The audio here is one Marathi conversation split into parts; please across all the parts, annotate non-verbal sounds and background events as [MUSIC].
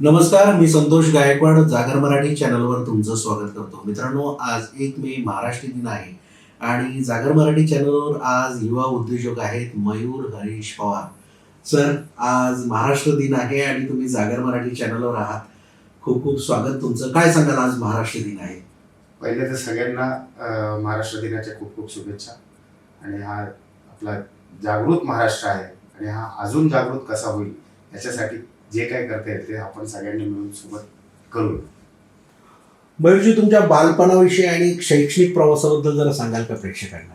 नमस्कार मी संतोष गायकवाड. जागर मराठी चॅनलवर तुमचं स्वागत करतो. मित्रांनो आज एक मे महाराष्ट्र दिन आहे आणि जागर मराठी चॅनलवर आज युवा उद्योजक आहेत मयूर हरीश पवार. सर आज महाराष्ट्र दिन आहे आणि तुम्ही जागर मराठी चॅनलवर आहात. खूप खूप स्वागत तुमचं. काय सांगाल आज महाराष्ट्र दिन आहे? पहिले तर सगळ्यांना महाराष्ट्र दिनाच्या खूप खूप शुभेच्छा. आणि हा आपला जागृत महाराष्ट्र आहे आणि हा अजून जागृत कसा होईल याच्यासाठी जे काय करता येईल ते आपण सगळ्यांनी मिळून सोबत करू मयूरजी तुमच्या बालपणाविषयी आणि शैक्षणिक प्रवासाबद्दल जरा सांगाल का प्रेक्षकांना?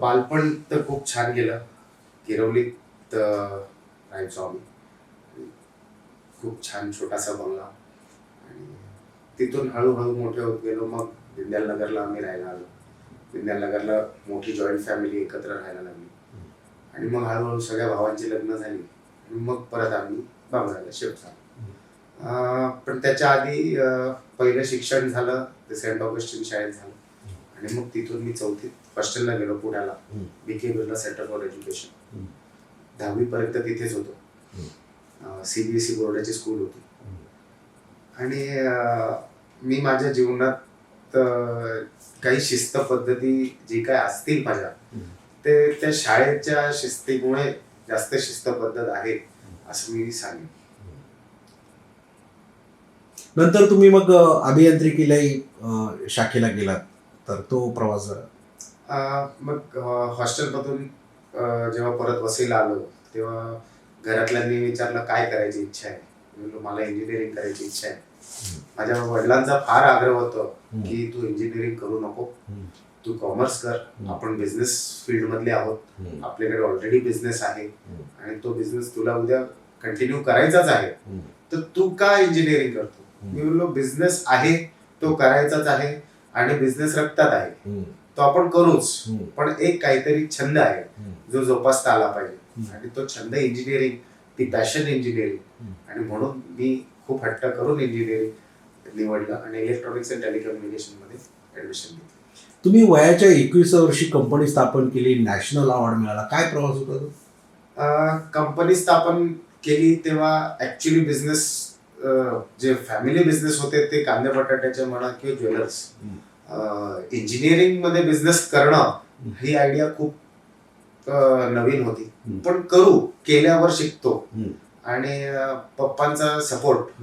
बालपण तर खूप छान गेलं. किरवलीत राहायचो आम्ही खूप छान छोटासा बंगला. आणि तिथून हळूहळू मोठे होत गेलो. मग विद्यालनगरला आम्ही राहायला आलो. विद्यालनगरला मोठी जॉईंट फॅमिली एकत्र राहायला लागली. आणि मग हळूहळू सगळ्या भावांची लग्न झाली. मग परत आम्ही बांगड्याला शिफ्ट झालो. अं, पण त्याच्या आधी पहिलं शिक्षण झालं ते सेंट ऑगस्टिन शाळेत झालं. आणि मग तिथून मी चौथीत हॉस्टेलला गेलो पुण्याला. हम्म. B K Birla centre for education. हम्म. दहावी पर्यंत तिथेच होतो. सीबीएसई बोर्डाची स्कूल होती. आणि मी माझ्या जीवनात काही शिस्त पद्धती जी काय असतील माझ्या. ते त्या शाळेच्या शिस्तीमुळे जास्त शिस्त पद्धत आहे असं मी सांगेन. नंतर तुम्ही मग अभियांत्रिकीलाही शाखेला गेलात. तर तो प्रवास अं, मग हॉस्टेलमधून जेव्हा परत वसईला आलो तेव्हा घरातल्यांनी विचारलं काय करायची इच्छा आहे? म्हणलो मला इंजिनिअरिंग करायची इच्छा आहे. माझ्या वडिलांचा फार आग्रह होतो की तू इंजिनिअरिंग करू नको. तू कॉमर्स कर. आपण बिझनेस फील्ड मधले आहोत. आपल्याकडे ऑलरेडी बिझनेस आहे. आणि तो बिझनेस तुला उद्या कंटिन्यू करायचाच आहे. तर तू का इंजिनिअरिंग करतो? मी म्हणलो बिझनेस आहे तो करायचाच आहे आणि बिझनेस रक्तात आहे. तो आपण करूच पण एक काहीतरी छंद आहे जो जोपासता आला पाहिजे. आणि तो छंद इंजिनिअरिंग ती पॅशन इंजिनिअरिंग. आणि म्हणून मी खूप हट्ट करून इंजिनिअरिंग निवडलं आणि इलेक्ट्रॉनिक्स अँड टेलिकम्युनिकेशनमध्ये ऍडमिशन घेतलं. तुम्ही वयाच्या एकविसाव्या वर्षी कंपनी स्थापन केली नॅशनल अवॉर्ड मिळाला काय प्रवास होता तो? कंपनी स्थापन केली तेव्हा ऍक्च्युली बिझनेस जे फॅमिली बिझनेस होते ते कांदे बटाट्याचे म्हणा किंवा ज्वेलर्स इंजिनिअरिंगमध्ये बिझनेस करणं ही आयडिया खूप नवीन होती. पण करू केल्यावर शिकतो. आणि पप्पांचा सपोर्ट.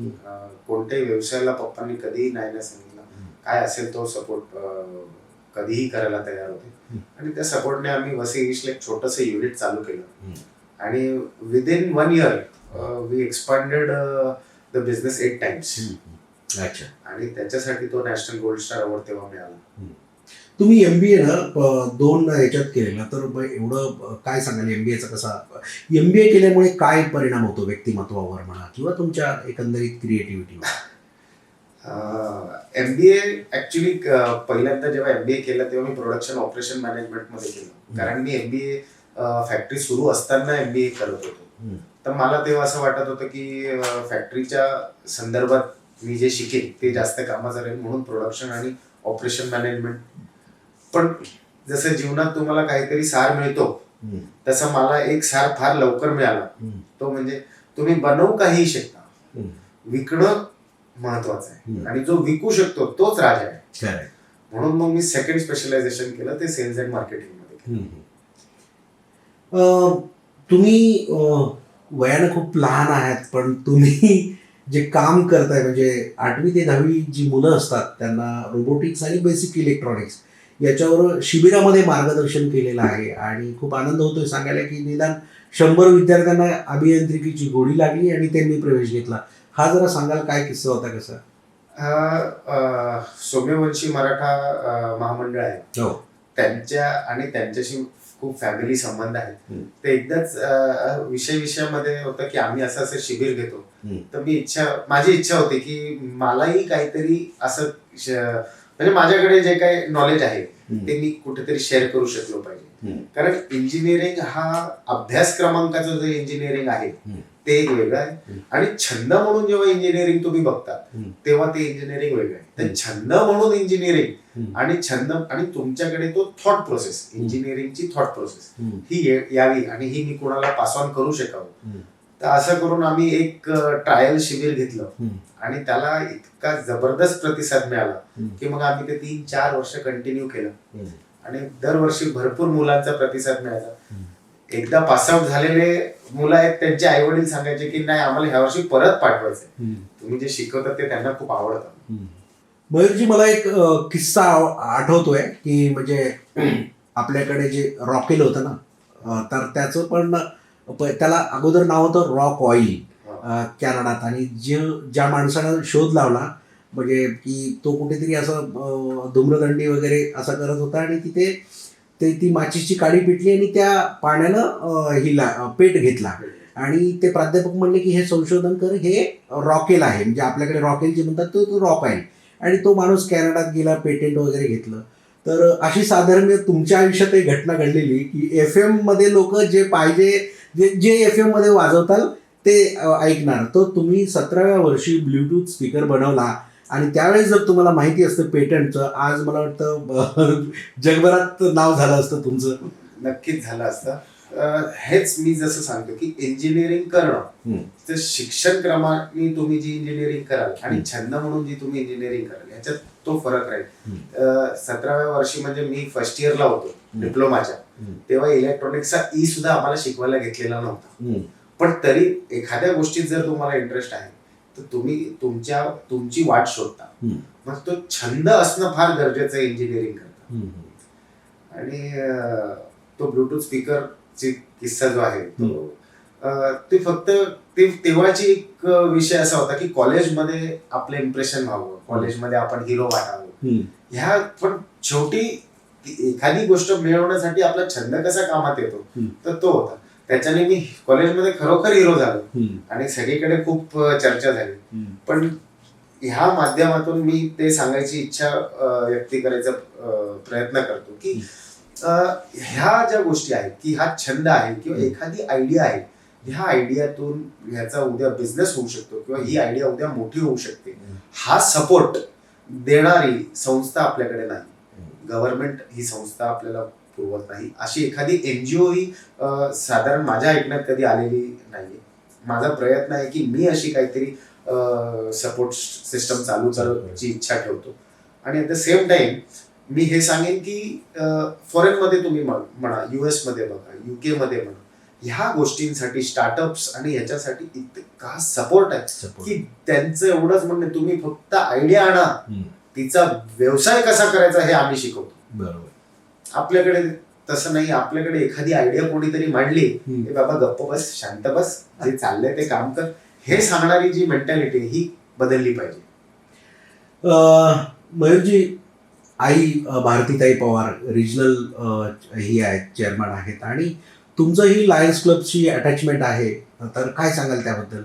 कोणत्याही व्यवसायाला पप्पांनी कधीही नाही ना सांगितलं. काय असेल तो सपोर्ट कधीही करायला तयार होते. आणि त्या सपोर्टने आम्ही ईस्टला एक छोटस युनिट चालू केलं. आणि within one year we expanded the business eight times अच्छा. आणि त्याच्यासाठी तो नॅशनल गोल्ड स्टार अवॉर्ड तेव्हा मिळाला. तुम्ही एमबीए ना प- दोन ह्याच्यात केलेलं. तर एवढं काय सांगाल एमबीएचा कसा? एमबीए केल्यामुळे काय परिणाम होतो व्यक्तिमत्वावर म्हणा किंवा तुमच्या एकंदरीत क्रिएटिव्हिटीवर एम बी ए ऍक्च्युली पहिल्यांदा जेव्हा एम बी ए केलं तेव्हा मी प्रोडक्शन ऑपरेशन मॅनेजमेंटमध्ये केलं कारण मी एम बी ए फॅक्टरी सुरू असताना एम बी ए करत होतो. तर मला तेव्हा असं वाटत होतं की फॅक्टरीच्या संदर्भात मी जे शिकेन ते जास्त कामाचं राहील म्हणून प्रोडक्शन आणि ऑपरेशन मॅनेजमेंट पण जसं जीवनात तुम्हाला काहीतरी सार मिळतो. तसं मला एक सार फार लवकर मिळाला. तो म्हणजे तुम्ही बनवू काही शकता. विकणं महत्वाचं आहे. आणि जो विकू शकतो तोच राजा आहे. म्हणून मग मी सेकंड स्पेशलायझेशन केलं ते सेल्स अँड मार्केटिंगमध्ये. तुम्ही वयानं खूप लहान आहात पण तुम्ही जे काम करताय म्हणजे आठवी ते दहावी जी मुलं असतात त्यांना रोबोटिक्स आणि बेसिक इलेक्ट्रॉनिक्स याच्यावर शिबिरामध्ये मार्गदर्शन केलेलं आहे. आणि खूप आनंद होतोय सांगायला की निदान शंभर विद्यार्थ्यांना अभियांत्रिकीची गोडी लागली आणि त्यांनी प्रवेश घेतला. हा जरा सांगाल काय किस्सा होता कसा? सौम्यवंशी मराठा महामंडळ आहे. हो. त्यांच्या आणि त्यांच्याशी खूप फॅमिली संबंध आहेत. ते एकदाच विषय विषयामध्ये होतं की आम्ही असं असं शिबिर घेतो. तर मी इच्छा माझी इच्छा होती की मलाही काहीतरी असं म्हणजे माझ्याकडे जे काही नॉलेज आहे ते मी कुठेतरी शेअर करू शकलो पाहिजे. कारण इंजिनिअरिंग हा अभ्यास क्रमांकाचं जे इंजिनिअरिंग आहे. ते एक वेगळं आहे. आणि छंद म्हणून जेव्हा इंजिनिअरिंग तुम्ही बघता. तेव्हा ते इंजिनिअरिंग वेगळं आहे. तर छंद म्हणून इंजिनिअरिंग. आणि छंद आणि तुमच्याकडे तो थॉट प्रोसेस इंजिनिअरिंगची थॉट प्रोसेस. ही यावी आणि ही मी कोणाला पास ऑन करू शकावं. तर असं करून आम्ही एक ट्रायल शिबिर घेतलं. आणि त्याला इतका जबरदस्त प्रतिसाद मिळाला. की मग आम्ही ते तीन चार वर्ष कंटिन्यू केलं. आणि दरवर्षी भरपूर मुलांचा प्रतिसाद मिळाला. एकदा पासआउट झालेले मुलं आहेत त्यांचे आई वडील सांगायचे की नाही आम्हाला ह्या वर्षी परत पाठवायचं. तुम्ही जे शिकवतात ते त्यांना खूप आवडतं. मयूरजी मला एक किस्सा आठवतोय की म्हणजे [CLEARS THROAT] आपल्याकडे जे रॉकेल होतं ना तर त्याचं पण त्याला अगोदर नाव होतं रॉक ऑइल कॅनडात. आणि जे ज्या माणसानं शोध लावला म्हणजे की तो कुठेतरी असं धूम्रदंडी वगैरे असं करत होता आणि तिथे ते ती माचीची काडी पिटली आणि त्या पाण्यानं हिला पेट घेतला. आणि ते प्राध्यापक म्हणले की हे संशोधन कर हे रॉकेल आहे. म्हणजे आपल्याकडे रॉकेल जे म्हणतात तो तो रॉक आहे. आणि तो माणूस कॅनडात गेला पेटेंट वगैरे घेतलं. तर अशी साधारण तुमच्या आयुष्यात एक घटना घडलेली की एफ एममध्ये लोक जे पाहिजे जे जे एफ एममध्ये वाजवताल ते ऐकणार तो तुम्ही सतराव्या वर्षी ब्ल्यूटूथ स्पीकर बनवला आणि त्यावेळेस जर तुम्हाला माहिती असतं पेटंटचं आज मला वाटतं [LAUGHS] जगभरात नाव झालं असतं तुमचं नक्कीच झालं असतं हेच मी जसं सांगतो की इंजिनिअरिंग करणं. तर शिक्षण क्रमाने तुम्ही जी इंजिनिअरिंग कराल आणि. छंद म्हणून जी तुम्ही इंजिनिअरिंग कराल याच्यात तो फरक राहील सतराव्या वर्षी म्हणजे मी फर्स्ट इयरला होतो. डिप्लोमाच्या. तेव्हा इलेक्ट्रॉनिक्सचा ई सुद्धा आम्हाला शिकवायला घेतलेला नव्हता. पण तरी एखाद्या गोष्टीत जर तुम्हाला इंटरेस्ट आहे तर तुम्ही तुमच्या तुमची वाट शोधता. मग तो छंद असणं फार गरजेचं आहे इंजिनिअरिंग करता. आणि तो ब्लूटूथ स्पीकरची किस्सा जो आहे तो ते फक्त ते तेव्हाची एक विषय असा होता की कॉलेजमध्ये आपलं इम्प्रेशन व्हावं कॉलेजमध्ये आपण हिरो वाटावं. ह्या पण शेवटी एखादी गोष्ट मिळवण्यासाठी आपला छंद कसा कामात येतो. तर तो होता. त्याच्याने मी कॉलेजमध्ये खरोखर हिरो झालो. आणि सगळीकडे खूप चर्चा झाली. पण ह्या माध्यमातून मी ते सांगायची इच्छा व्यक्त करायचा प्रयत्न करतो की ह्या ज्या गोष्टी आहेत की हा छंद आहे किंवा एखादी आयडिया आहे ह्या आयडियातून ह्याचा उद्या बिझनेस होऊ शकतो किंवा ही आयडिया उद्या मोठी होऊ शकते. हा सपोर्ट देणारी संस्था आपल्याकडे नाही. गव्हर्नमेंट ही संस्था आपल्याला पुरवत नाही अशी एखादी एनजीओ ही अं, साधारण माझ्या ऐकण्यात कधी आलेली नाहीये माझा प्रयत्न आहे की मी अशी काहीतरी सपोर्ट सिस्टम चालू करायची इच्छा ठेवतो आणि ॲट द सेम टाइम मी हे सांगेन की फॉरेनमध्ये तुम्ही म्हण- युएसमध्ये बघा युके मध्ये म्हणा ह्या गोष्टींसाठी स्टार्टअप्स आणि ह्याच्यासाठी इतका सपोर्ट आहे. की त्यांचं एवढंच म्हणणं तुम्ही फक्त आयडिया आणा. तिचा व्यवसाय कसा करायचा हे आम्ही शिकवतो. बरोबर. आपल्याकडे तसं नाही आपल्याकडे एखादी आयडिया कोणीतरी मांडली. हे बाबा गप्प बस शांत बस जे चाललंय ते काम कर. हे सांगणारी जी मेंटॅलिटी ही बदलली पाहिजे. मयूरजी आई भारतीताई पवार रिजनल ही आहेत चेअरमन आहेत आणि तुमचं ही लायन्स क्लबची अटॅचमेंट आहे. तर काय सांगाल त्याबद्दल?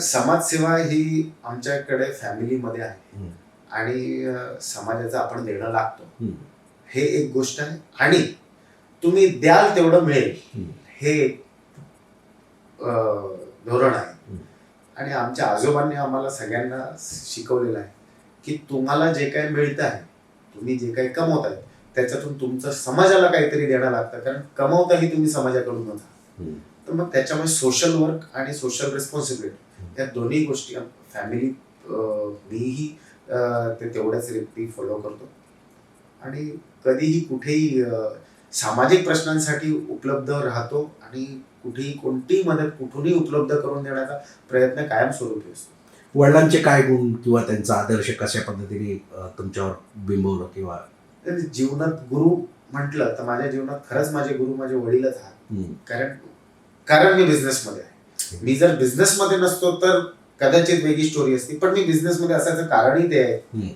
समाजसेवा ही आमच्याकडे फॅमिलीमध्ये आहे. आणि समाजाचं आपण देणं लागतो. हे एक गोष्ट आहे आणि तुम्ही द्याल तेवढं मिळेल. हे धोरण आहे. आणि आमच्या आजोबांनी आम्हाला सगळ्यांना शिकवलेलं आहे की तुम्हाला जे काही मिळतं आहे तुम्ही जे काही कमवत आहे त्याच्यातून तुमचं समाजाला काहीतरी देणं लागतं कारण कमवताही तुम्ही समाजाकडूनच आहात. तर मग त्याच्यामुळे सोशल वर्क आणि सोशल रिस्पॉन्सिबिलिटी या दोन्ही गोष्टी फॅमिली मीही ते तेवढ्याच रीती फॉलो करतो. आणि कधीही कुठेही सामाजिक प्रश्नांसाठी उपलब्ध राहतो आणि कुठेही कोणतीही मदत कुठूनही उपलब्ध करून देण्याचा प्रयत्न कायमस्वरूपी असतो. वडिलांचे काय गुण किंवा त्यांचा आदर्श कशा पद्धतीने तुमच्यावर बिंबवलं किंवा? जीवनात गुरु म्हटलं तर माझ्या जीवनात खरंच माझे गुरु माझे वडीलच आहात. कारण कारण मी बिझनेसमध्ये आहे. मी जर बिझनेसमध्ये नसतो तर कदाचित वेगळी स्टोरी असती पण मी बिझनेसमध्ये असायचं कारणही ते आहे.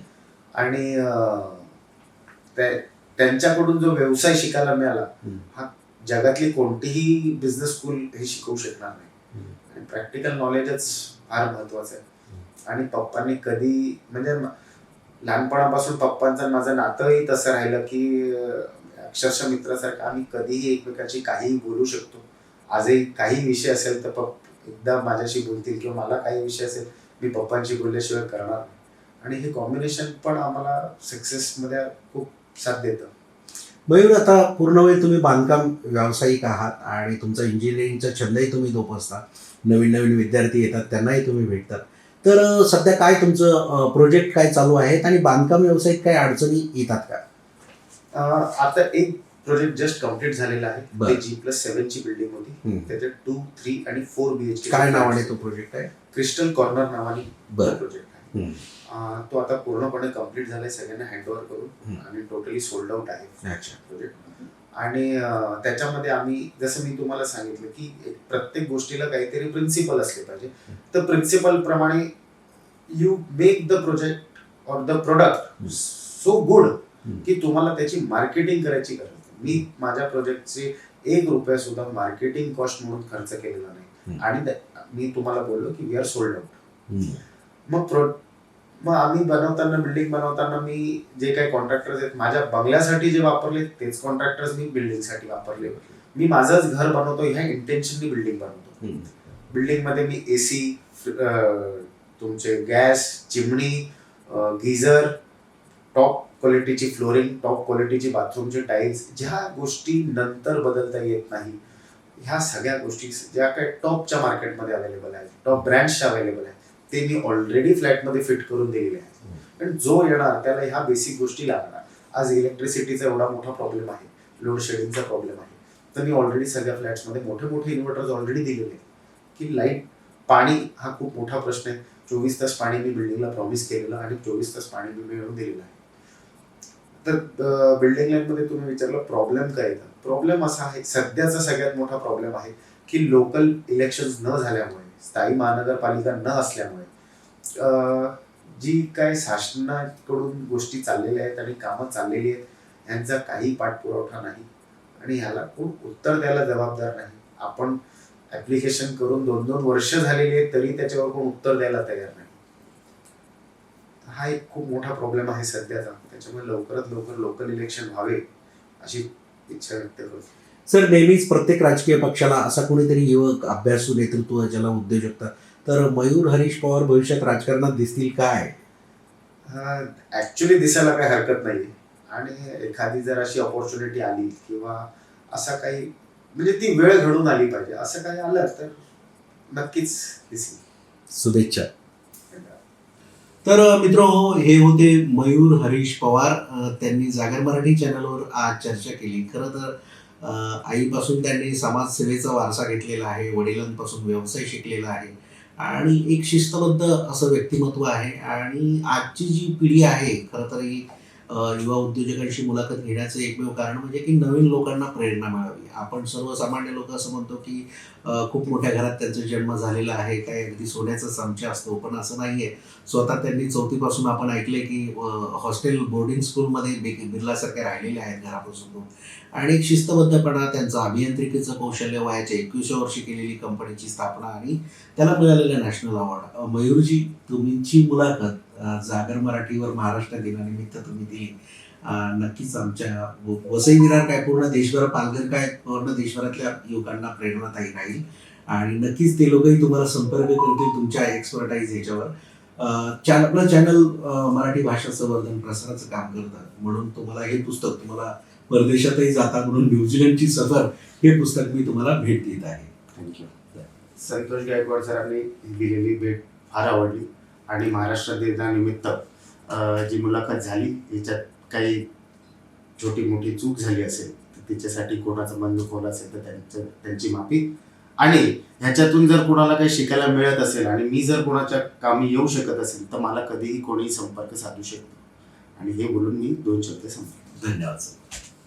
आणि त्यांच्याकडून जो व्यवसाय शिकायला मिळाला. हा जगातली कोणतीही बिझनेस स्कूल हे शिकवू शकणार नाही. आणि प्रॅक्टिकल नॉलेजच फार महत्वाचं आहे आणि पप्पांनी कधी म्हणजे लहानपणापासून पप्पांचं माझं नातंही तसं राहिलं की अक्षरशः मित्रासारखं आम्ही कधीही एकमेकांशी काहीही बोलू शकतो आजही काही विषय असेल तर पप्प एकदा माझ्याशी बोलतील किंवा मला काही विषय असेल मी पप्पांशी बोलल्याशिवाय करणार आणि हे कॉम्बिनेशन पण आम्हाला सक्सेसमध्ये खूप साथ देतं. मयूर आता पूर्ण वेळ तुम्ही बांधकाम व्यावसायिक आहात आणि तुमचा इंजिनिअरिंगचा छंदही तुम्ही जोपासता. नवीन नवीन विद्यार्थी येतात त्यांनाही तुम्ही भेटतात. तर सध्या काय तुमचं प्रोजेक्ट काय चालू आहेत आणि बांधकाम व्यवसायात काय अडचणी येतात का? आता एक प्रोजेक्ट जस्ट कंप्लीट झालेला आहे. ते जी प्लस सेव्हनची बिल्डिंग होती. त्याच्यात टू थ्री आणि फोर बी एच काय नावाने तो प्रोजेक्ट आहे क्रिस्टल कॉर्नर नावाने. प्रोजेक्ट आहे तो आता पूर्णपणे कंप्लीट झालाय सगळ्यांना हँडओव्हर करून हम्म. आणि टोटली सोल्ड आउट आहे प्रोजेक्ट आणि त्याच्यामध्ये आम्ही जसं मी तुम्हाला सांगितलं की प्रत्येक गोष्टीला काहीतरी प्रिन्सिपल असले पाहिजे तर प्रिन्सिपल प्रमाणे you make the project or the product. So good. की तुम्हाला त्याची मार्केटिंग करायची गरज. मी माझ्या प्रोजेक्टचे एक रुपया सुद्धा मार्केटिंग कॉस्ट म्हणून खर्च केलेला नाही. आणि मी तुम्हाला बोललो की वी आर सोल्ड आउट. मग प्रो मग आम्ही बनवताना बिल्डिंग बनवताना मी जे काही कॉन्ट्रॅक्टर्स आहेत माझ्या बंगल्यासाठी जे वापरले तेच कॉन्ट्रॅक्टर्स मी बिल्डिंगसाठी वापरले मी माझंच घर बनवतो ह्या इंटेन्शननी बिल्डिंग बनवतो. बिल्डिंगमध्ये मी एसी तुमचे गॅस चिमणी गिझर टॉप क्वालिटीची फ्लोरिंग टॉप क्वालिटीची बाथरूमचे टाईल्स ज्या गोष्टी नंतर बदलता येत नाही ह्या सगळ्या गोष्टी ज्या काही टॉपच्या मार्केटमध्ये अवेलेबल आहेत टॉप ब्रँड्सच्या अवेलेबल आहेत ते मी ऑलरेडी फ्लॅटमध्ये फिट करून दिलेले आहेत. पण जो येणार त्याला ह्या बेसिक गोष्टी लागणार. आज इलेक्ट्रिसिटीचा एवढा मोठा प्रॉब्लेम आहे लोड शेडिंगचा प्रॉब्लेम आहे. तर मी ऑलरेडी सगळ्या फ्लॅट्समध्ये मोठे मोठे इन्व्हर्टर्स ऑलरेडी दिलेले आहेत. की लाइट पाणी हा खूप मोठा प्रश्न आहे. चोवीस तास पाणी मी बिल्डिंगला प्रॉमिस केलेलं आणि चोवीस तास पाणी मी मिळवून दिलेलं आहे. तर बिल्डिंग लाईनमध्ये तुम्ही विचारलं प्रॉब्लेम काय येतात प्रॉब्लेम असा आहे सध्याचा सगळ्यात मोठा प्रॉब्लेम आहे की लोकल इलेक्शन न झाल्यामुळे स्थायी महानगरपालिका न असल्यामुळे जी काय शासनाकडून गोष्टी चाललेल्या आहेत आणि कामं चाललेली आहेत यांचा काही पाठपुरवठा नाही आणि ह्याला कोण उत्तर द्यायला जबाबदार नाही. आपण ऍप्लिकेशन करून दोन दोन वर्ष झालेली आहेत तरी त्याच्यावर कोण उत्तर द्यायला तयार नाही. हा एक खूप मोठा प्रॉब्लेम आहे सध्याचा. त्याच्यामुळे लवकरात लवकर लोकल इलेक्शन व्हावे अशी इच्छा व्यक्त करतो. सर नेहमीच प्रत्येक राजकीय पक्षाला असा कोणीतरी युवक अभ्यासू नेतृत्व ज्याला उद्योजकता तर मयूर हरीश पवार भविष्यात राजकारणात दिसतील काय? ऍक्च्युली दिसायला काही हरकत नाही आणि एखादी जर अशी ऑपॉर्च्युनिटी आली किंवा असा काही म्हणजे ती वेळ घडून आली पाहिजे असं काही आलं तर नक्कीच दिसेल. शुभेच्छा. तर मित्र हे होते मयूर हरीश पवार. त्यांनी जागर मराठी चॅनलवर आज चर्चा केली. खरं तर आईपासून त्यांनी समाजसेवेचा वारसा घेतलेला आहे वडिलांपासून व्यवसाय शिकलेला आहे आणि एक शिस्तबद्ध असं व्यक्तिमत्व आहे. आणि आजची जी पिढी आहे खरं तर ही युवा उद्योजकांशी मुलाखत घेण्याचं एकमेव कारण म्हणजे की नवीन लोकांना प्रेरणा मिळावी. आपण सर्वसामान्य लोक असं म्हणतो की खूप मोठ्या घरात त्यांचा जन्म झालेला आहे काय अगदी सोन्याचा चमचा असतो पण असं नाहीये. स्वतः त्यांनी चौथीपासून आपण ऐकले की हॉस्टेल बोर्डिंग स्कूलमध्ये बि- बिर्लासारखे राहिलेले आहेत घरापासून आणि एक शिस्तबद्धपणा त्यांचं अभियांत्रिकीचं कौशल्य वयाच्या एकविसव्या वर्षी केलेली कंपनीची स्थापना आणि त्याला मिळालेला नॅशनल अवॉर्ड. मयूरजी तुमची मुलाखत जागर मराठीवर महाराष्ट्र दिनानिमित्त तुम्ही दिली. नक्कीच आमच्या वसई विरार काय पूर्ण देशभर पालघर काय पूर्ण देशभरातल्या युवकांना प्रेरणादायी राहील. आणि नक्कीच ते लोकही तुम्हाला संपर्क करतील तुमच्या एक्सपर्टाईज ह्याच्यावर चॅनल आपलं चॅनल मराठी भाषा संवर्धन प्रसाराचं काम करतं म्हणून तुम्हाला हे पुस्तक तुम्हाला परदेशातही जाता म्हणून न्यूझीलंडची सफर हे पुस्तक मी तुम्हाला भेट देत आहे. थँक्यू संतोष गायकवाड सरांनी दिलेली भेट फार आवडली. आणि महाराष्ट्र दिनानिमित्त जी मुलाखत झाली याच्यात काही छोटी मोठी चूक झाली असेल तर तिच्यासाठी कोणाचं मन दुखवलं असेल तर त्यांचं त्यांची माफी. आणि ह्याच्यातून जर कोणाला काही शिकायला मिळत असेल आणि मी जर कोणाच्या कामी येऊ शकत असेल तर मला कधीही कोणीही संपर्क साधू शकतो. आणि हे बोलून मी दोन शब्द संपतो धन्यवाद सर.